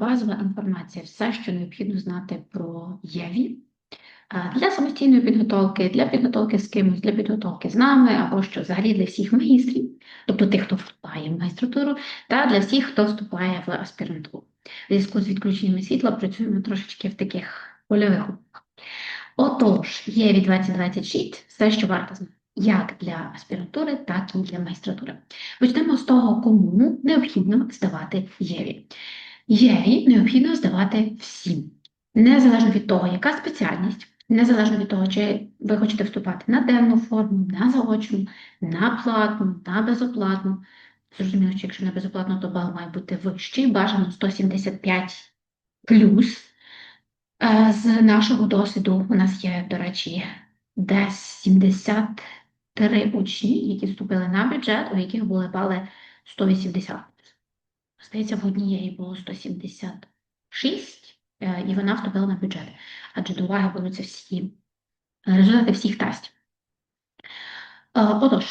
базова інформація, все, що необхідно знати про ЄВІ. Для самостійної підготовки, для підготовки з кимось, для підготовки з нами, або що взагалі для всіх магістрів, тобто тих, хто вступає в магістратуру, та для всіх, хто вступає в аспірантуру. В зв'язку з відключеннями світла працюємо трошечки в таких польових умовах. Отож, є від 2026 все, що варто знати, як для аспірантури, так і для магістратури. Почнемо з того, кому необхідно здавати ЄВІ. ЄВІ необхідно здавати всім, незалежно від того, яка спеціальність, незалежно від того, чи ви хочете вступати на денну форму, на заочну, на платну, на безоплатну. Зрозуміло, що якщо на безоплатну, то бал має бути вищий, бажано 175 плюс. Е, З нашого досвіду у нас є, до речі, десь 73 учні, які вступили на бюджет, у яких були бали 180. Здається, в однієї було 176, е, і вона вступила на бюджет. Адже до уваги беруться всі результати всіх тестів. Е, Отож,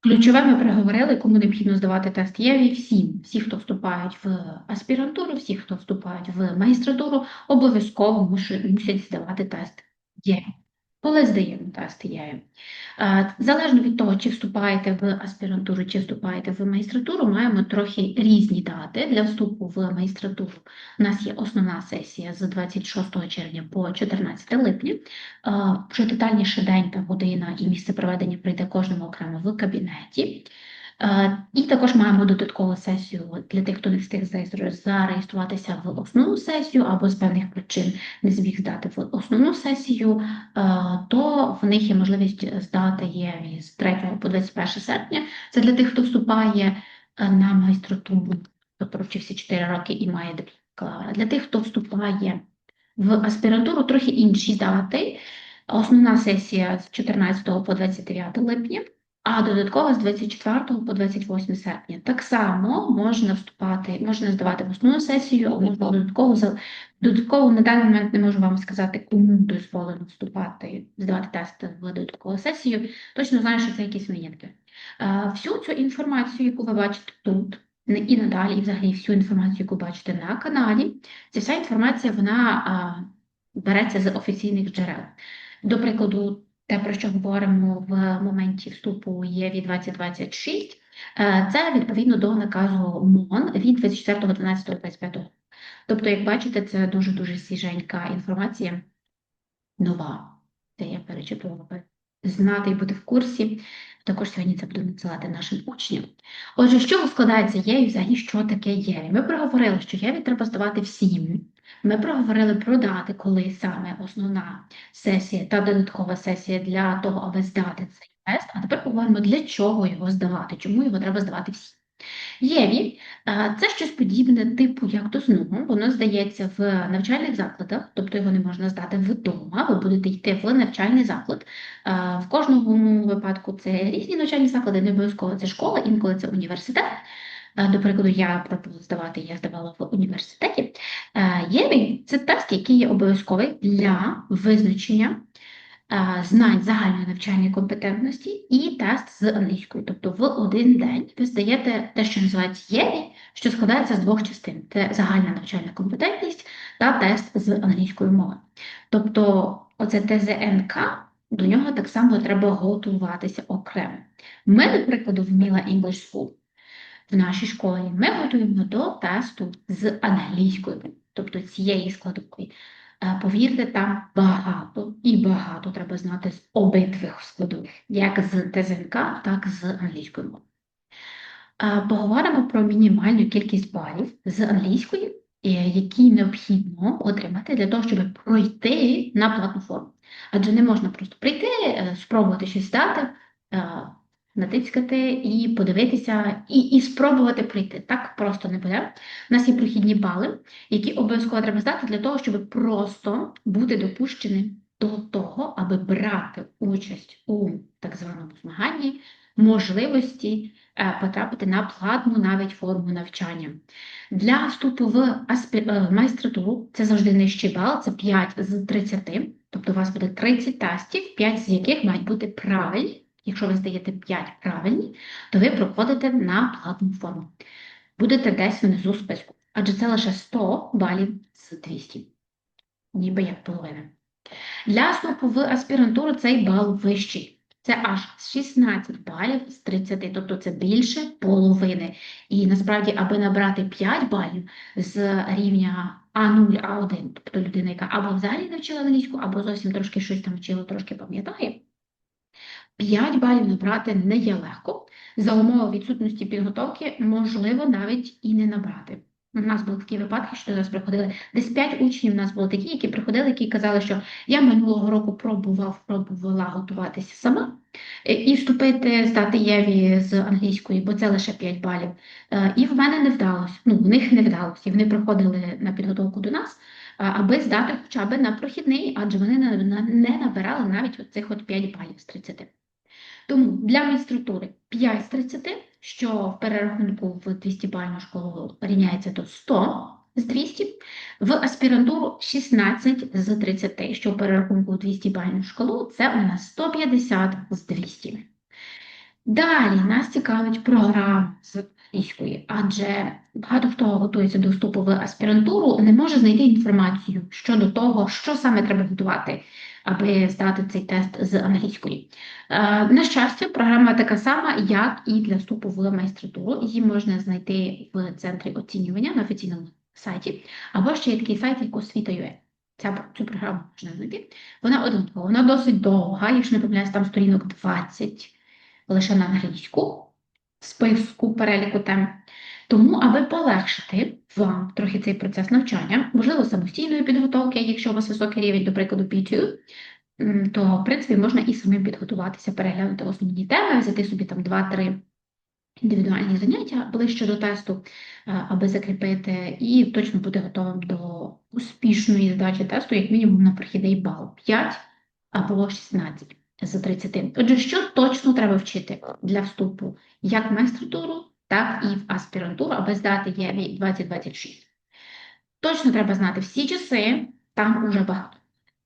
ключове ми переговорили, кому необхідно здавати тест ЄВІ всім. Всі, хто вступають в аспірантуру, всі, хто вступають в магістратуру, обов'язково мусять здавати тест ЄВІ. Коли здаємо тест? Е, Залежно від того, чи вступаєте в аспірантуру, чи вступаєте в магістратуру, маємо трохи різні дати для вступу в магістратуру. У нас є основна сесія з 26 червня по 14 липня. Вже детальніше день та година і місце проведення прийде кожному окремо в кабінеті. І також маємо додаткову сесію для тих, хто не встиг зареєстру- зареєструватися в основну сесію або з певних причин не зміг здати в основну сесію, е, то в них є можливість здати ЄВІ з 3 по 21 серпня. Це для тих, хто вступає е, на магістратуру, тобто провчився 4 роки і має диплом. Для тих, хто вступає в аспірантуру, трохи інші дати. Основна сесія з 14 по 29 липня, а додаткова з 24 по 28 серпня. Так само можна вступати, можна здавати в основну сесію, а можна додатково Додатково на даний момент не можу вам сказати, кому дозволено вступати, здавати тест в додаткову сесію. Точно знаю, що це якісь винятки. Всю цю інформацію, яку ви бачите тут, і надалі, і взагалі всю інформацію, яку бачите на каналі, ця вся інформація вона береться з офіційних джерел. До прикладу, те, про що говоримо в моменті вступу є від 2026, е, це відповідно до наказу МОН від 24.12.25 Тобто, як бачите, це дуже-дуже свіженька інформація, нова, де я перечитувала би знати і бути в курсі. Також сьогодні це буду надсилати нашим учням. Отже, з чого складається ЄВІ, взагалі, що таке ЄВІ? Ми проговорили, що ЄВІ треба здавати всім. Ми проговорили про дати, коли саме основна сесія та додаткова сесія для того, аби здати цей тест. А тепер поговоримо, для чого його здавати, чому його треба здавати всім. ЄВІ е, це щось подібне, типу як до ЗНО, воно здається в навчальних закладах, тобто його не можна здати вдома, ви будете йти в навчальний заклад. Е, В кожному випадку це різні навчальні заклади, не обов'язково це школа, інколи це університет. Е, До прикладу, я пробувала здавати, я здавала в університеті. Е, це тест, який є обов'язковий для визначення е, знань загальної навчальної компетентності і тест з англійської. Тобто в один день ви здаєте те, що називається ЄВІ, що складається з двох частин: це загальна навчальна компетентність та тест з англійської мови. Тобто, оце ТЗНК, до нього так само треба готуватися окремо. Ми, до прикладу, в Міла English School в нашій школі ми готуємо до тесту з англійської, тобто цієї складової. Е, Повірте, там багато і багато треба знати з обидвих складових, як з ТЗНК, так і з англійської мови. Е, Поговоримо про мінімальну кількість балів з англійської, е, які необхідно отримати для того, щоб пройти на платну форму. Адже не можна просто прийти, спробувати щось здати, натискати і подивитися, і, і спробувати пройти. Так просто не буде. У нас є прохідні бали, які обов'язково треба здати для того, щоб просто бути допущеним до того, аби брати участь у так званому змаганні, можливості е, потрапити на платну навіть форму навчання. Для вступу в е, це завжди нижчий бал, це 5 з 30, тобто у вас буде 30 тестів, 5 з яких мають бути правильні. Якщо ви здаєте 5 правильні, то ви проходите на платну форму. Будете десь внизу списку. адже це лише 100 балів з 200, ніби як половина. Для вступу в аспірантуру цей бал вищий. Це аж 16 балів з 30, тобто це більше половини. І насправді, аби набрати 5 балів з рівня А0, А1, тобто людина, яка або взагалі не вчила англійську, або зовсім трошки щось там вчила, трошки пам'ятає, 5 балів набрати не є легко. За умови відсутності підготовки можливо навіть і не набрати. У нас були такі випадки, що до нас приходили десь 5 учнів. У нас були такі, які приходили, які казали, що я минулого року пробував, пробувала готуватися сама е, і вступити, здати Єві з англійської, бо це лише 5 балів. Е, І в мене не вдалося. Ну, в них не вдалося. І вони приходили на підготовку до нас, аби здати хоча б на прохідний, адже вони не набирали навіть оцих от 5 балів з 30. Тому для магістратури 5 з 30, що в перерахунку в 200 бальну школу рівняється до 100 з 200, в аспірантуру 16 з 30, що в перерахунку в 200 бальну школу це у нас 150 з 200. Далі нас цікавить програма англійської, адже багато хто готується до вступу в аспірантуру, не може знайти інформацію щодо того, що саме треба готувати, аби здати цей тест з англійської. Е, На щастя, програма така сама, як і для вступу в магістратуру. Її можна знайти в центрі оцінювання на офіційному сайті, або ще є такий сайт, як освіта.ua. Ця цю програму можна знайти. Вона однакова, вона досить довга, якщо не помиляюсь, там сторінок 20 лише на англійську списку переліку тем. Тому, аби полегшити вам трохи цей процес навчання, можливо, самостійної підготовки, якщо у вас високий рівень, до прикладу, B2, то, в принципі, можна і самим підготуватися, переглянути основні теми, взяти собі там 2-3 індивідуальні заняття ближче до тесту, е, аби закріпити, і точно бути готовим до успішної здачі тесту, як мінімум на прохідний бал 5 або 16 з 30. Отже, що точно треба вчити для вступу як в магістратуру, так і в аспірантуру, аби здати ЄВІ 2026. Точно треба знати всі часи, там уже багато.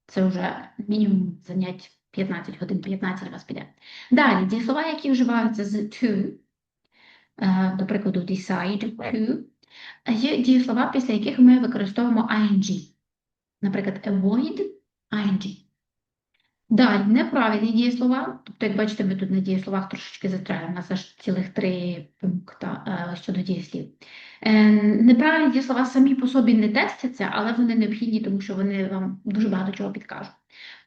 Це вже мінімум занять 15 годин, 15 у вас піде. Далі, дієслова, які вживаються з to, е, до прикладу, decide to, є дієслова, після яких ми використовуємо ing. Наприклад, avoid. Далі, неправильні дієслова. Тобто, як бачите, ми тут на дієсловах трошечки застряємо. У нас аж цілих три пункти е, щодо дієслів. Е, Неправильні дієслова самі по собі не тестяться, але вони необхідні, тому що вони вам дуже багато чого підкажуть.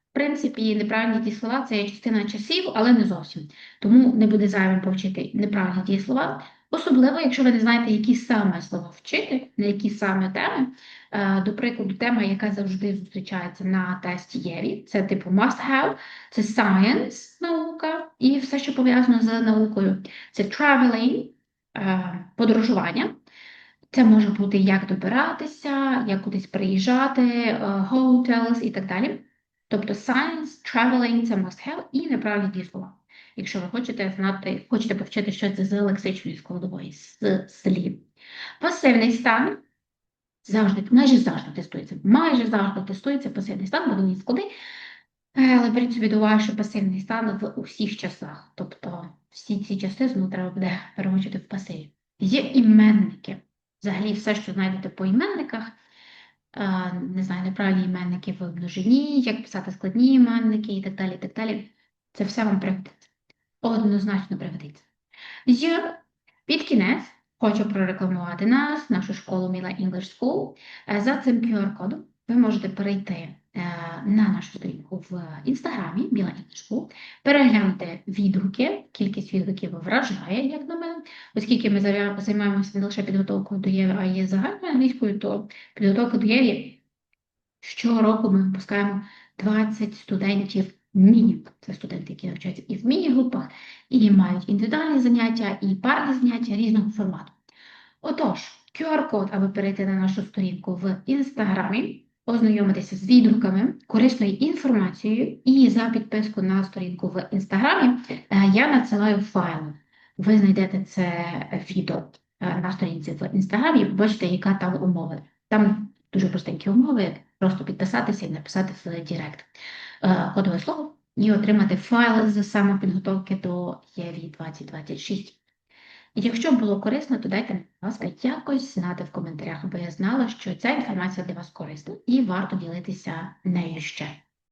В принципі, неправильні дієслова це частина часів, але не зовсім. Тому не буде зайвим повчити неправильні дієслова. Особливо, якщо ви не знаєте, які саме слова вчити, на які саме теми. Е, До прикладу, тема, яка завжди зустрічається на тесті ЄВІ, це типу must have, це science, наука і все, що пов'язано з наукою. Це traveling, е, подорожування. Це може бути як добиратися, як кудись приїжджати, е, hotels і так далі. Тобто science, traveling – це must have і неправильні дієслова. Якщо ви хочете знати, хочете повчити щось з лексичної складової, з слів. Пасивний стан завжди, майже завжди тестується. Майже завжди тестується пасивний стан, будуть склади. Але беріть собі до уваги, що пасивний стан в усіх часах. Тобто всі ці часи знову треба буде переводити в пасиві. Є іменники. Взагалі, все, що знайдете по іменниках, е, не знаю, неправильні іменники в множині, як писати складні іменники і так далі. і так далі. Це все вам пригодиться. Однозначно пригодиться. Є під кінець хочу прорекламувати нас, нашу школу Міла English School. Е, За цим QR-кодом ви можете перейти е, на нашу сторінку в інстаграмі Міла School, переглянути відгуки. Кількість відгуків вражає, як на мене. Оскільки ми займаємося не лише підготовкою до ЄВІ, а й загальною англійською, то підготовка до ЄВІ щороку ми випускаємо 20 студентів мінімум. Це студенти, які навчаються і в міні-групах, і мають індивідуальні заняття, і парні заняття різного формату. Отож, QR-код, аби перейти на нашу сторінку в інстаграмі, ознайомитися з відгуками, корисною інформацією, і за підписку на сторінку в інстаграмі е, я надсилаю файл. Ви знайдете це відео е, на сторінці в інстаграмі і побачите, яка там умови. Там дуже простенькі умови, просто підписатися і написати в Директ кодове слово і отримати файл з самопідготовки до ЄВІ 2026. Якщо було корисно, то дайте, будь ласка, якось знати в коментарях, аби я знала, що ця інформація для вас корисна і варто ділитися нею ще.